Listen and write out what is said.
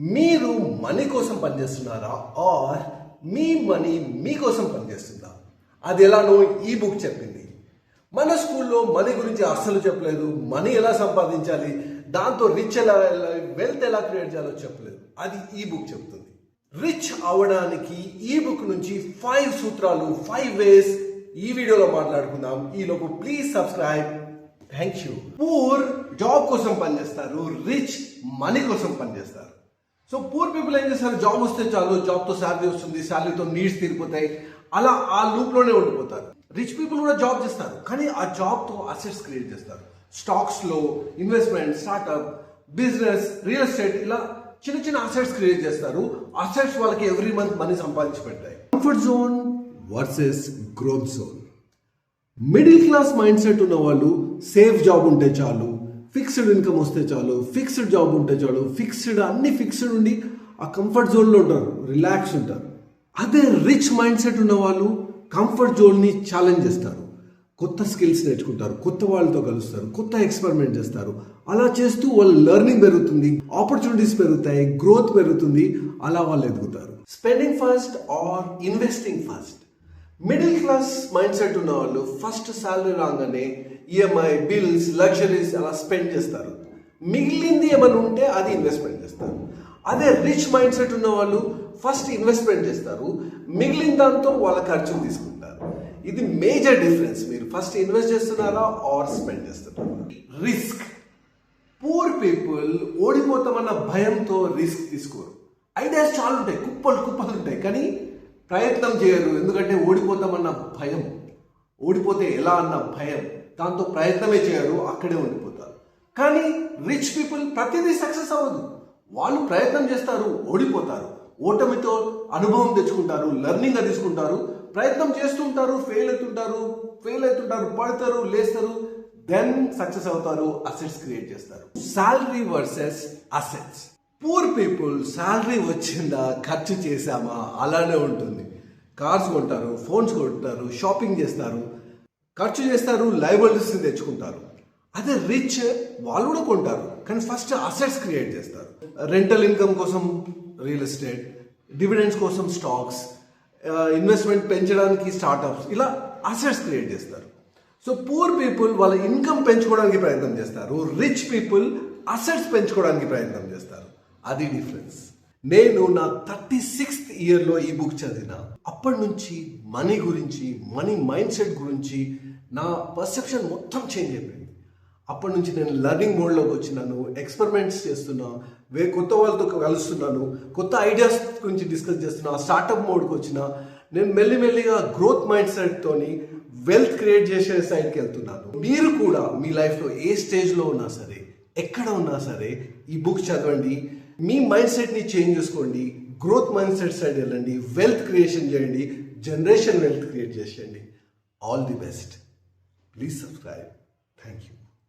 మీరు మనీ కోసం పనిచేస్తున్నారా? Are me money మీకోసం పనిచేస్తుందా? అది ఎలానో ఈ బుక్ చెప్పింది. మన స్కూల్లో మనీ గురించి అస్సలు చెప్పలేదు. మనీ ఎలా సంపాదించాలి? దాంతో రిచ్ ఎలా వెల్త్ ఎలా క్రియేట్ చేయాలో చెప్పలేదు. అది ఈ బుక్ చెప్తుంది. రిచ్ అవడానికి ఈ బుక్ నుంచి ఫైవ్ సూత్రాలు ఫైవ్ వేస్ ఈ వీడియోలో మాట్లాడుకుందాం. ఈలోపు please subscribe thank you poor job కోసం పనిచేస్తారు. రిచ్ మనీ కోసం పనిచేస్తారు. సో పూర్ పీపుల్ ఏం చేస్తారు? జాబ్ వస్తే చాలు జాబ్తో శాలరీ వస్తుంది శాలరీతో నీడ్స్ తీరిపోతాయి. అలా ఆ లూప్లోనే ఉండిపోతారు. రిచ్ పీపుల్ కూడా జాబ్ చేస్తారు. కానీ ఆ జాబ్తో అసెట్స్ క్రియేట్ చేస్తారు. స్టాక్స్లో investment startup business real estate ఇలా చిన్న చిన్న అసెట్స్ క్రియేట్ చేస్తారు. అసెట్స్ వాళ్ళకి ఎవ్రీ మంత్ మనీ సంపాదించి పెడతాయి. Comfort zone versus growth zone middle class mind set ఉన్న వాళ్ళు సేఫ్ జాబ్ ఉంటే చాలు ఫిక్స్డ్ ఇన్కమ్ వస్తే చాలు ఫిక్స్డ్ జాబ్ ఉంటే చాలు ఫిక్స్డ్ అన్ని ఫిక్స్డ్ ఉండి ఆ కంఫర్ట్ జోన్లో ఉంటారు రిలాక్స్ ఉంటారు. అదే రిచ్ మైండ్ సెట్ ఉన్న వాళ్ళు కంఫర్ట్ జోన్ని ఛాలెంజ్ చేస్తారు. కొత్త స్కిల్స్ నేర్చుకుంటారు కొత్త వాళ్ళతో కలుస్తారు కొత్త ఎక్స్పెరిమెంట్ చేస్తారు. అలా చేస్తూ వాళ్ళ లెర్నింగ్ పెరుగుతుంది ఆపర్చునిటీస్ పెరుగుతాయి గ్రోత్ పెరుగుతుంది అలా వాళ్ళు ఎదుగుతారు. Spending first or investing first middle class mind set ఉన్న వాళ్ళు ఫస్ట్ శాలరీ రాగానే ఈఎంఐ బిల్స్ లగ్జరీస్ అలా స్పెండ్ చేస్తారు. మిగిలింది ఏమైనా ఉంటే అది ఇన్వెస్ట్మెంట్ చేస్తారు. అదే రిచ్ మైండ్ సెట్ ఉన్న వాళ్ళు ఫస్ట్ ఇన్వెస్ట్మెంట్ చేస్తారు. మిగిలిన దాంతో వాళ్ళ ఖర్చులు తీసుకుంటారు. ఇది మేజర్ డిఫరెన్స్ మీరు ఫస్ట్ ఇన్వెస్ట్ చేస్తున్నారా ఆర్ స్పెండ్ చేస్తున్నారా? రిస్క్ పూర్ పీపుల్ ఓడిపోతామన్న భయంతో రిస్క్ తీసుకోరు. ఐడియాస్ చాలా ఉంటాయి కుప్పలు కుప్పలు ఉంటాయి. కానీ ప్రయత్నం చేయరు. ఎందుకంటే ఓడిపోతామన్న భయం. ఓడిపోతే ఎలా అన్న భయం. దాంతో ప్రయత్నమే చేయరు. అక్కడే ఉండిపోతారు. కానీ రిచ్ పీపుల్ ప్రతిదీ సక్సెస్ అవ్వదు. వాళ్ళు ప్రయత్నం చేస్తారు ఓడిపోతారు. ఓటమితో అనుభవం తెచ్చుకుంటారు లెర్నింగ్ తీసుకుంటారు ప్రయత్నం చేస్తుంటారు ఫెయిల్ అవుతుంటారు ఫెయిల్ అవుతుంటారు పడతారు లేస్తారు. దెన్ సక్సెస్ అవుతారు అసెట్స్ క్రియేట్ చేస్తారు. Salary versus assets. Poor people salary వచ్చిందా ఖర్చు చేశామా? అలానే ఉంటుంది. కార్స్ కొంటారు ఫోన్స్ కొంటారు షాపింగ్ చేస్తారు. ఖర్చు చేస్తారు లైబిలిటీస్ని తెచ్చుకుంటారు. అదే రిచ్ వాళ్ళు కూడా కొంటారు. కానీ ఫస్ట్ అసెట్స్ క్రియేట్ చేస్తారు. రెంటల్ ఇన్కమ్ కోసం రియల్ ఎస్టేట్ డివిడెండ్స్ కోసం స్టాక్స్ ఇన్వెస్ట్మెంట్ uh, పెంచడానికి స్టార్టప్స్ ఇలా అసెట్స్ క్రియేట్ చేస్తారు. సో పూర్ పీపుల్ వాళ్ళ ఇన్కమ్ పెంచుకోవడానికి ప్రయత్నం చేస్తారు. రిచ్ పీపుల్ అసెట్స్ పెంచుకోవడానికి ప్రయత్నం చేస్తారు. అది డిఫరెన్స్ నేను నా థర్టీ సిక్స్త్ ఇయర్లో ఈ బుక్ చదివిన. అప్పటి నుంచి మనీ గురించి మనీ మైండ్ సెట్ గురించి నా పర్సెప్షన్ మొత్తం చేంజ్ అయిపోయింది. అప్పటి నుంచి నేను లర్నింగ్ మోడ్లోకి వచ్చినాను ఎక్స్పెరిమెంట్స్ చేస్తున్నా వే కొత్త వాళ్ళతో కలుస్తున్నాను కొత్త ఐడియాస్ గురించి డిస్కస్ చేస్తున్నా స్టార్టప్ మోడ్కి వచ్చిన నేను మెల్లిమెల్లిగా గ్రోత్ మైండ్ సెట్తోని వెల్త్ క్రియేట్ చేసే సైడ్కి వెళ్తున్నాను. మీరు కూడా మీ లైఫ్లో ఏ స్టేజ్లో ఉన్నా సరే ఎక్కడ ఉన్నా సరే ఈ బుక్ చదవండి. మీ మైండ్ సెట్ని చేంజ్ చేసుకోండి. గ్రోత్ మైండ్ సెట్ సైడ్ వెళ్ళండి. వెల్త్ క్రియేషన్ చేయండి. జనరేషన్ వెల్త్ క్రియేట్ చేసేయండి. All the best please subscribe thank you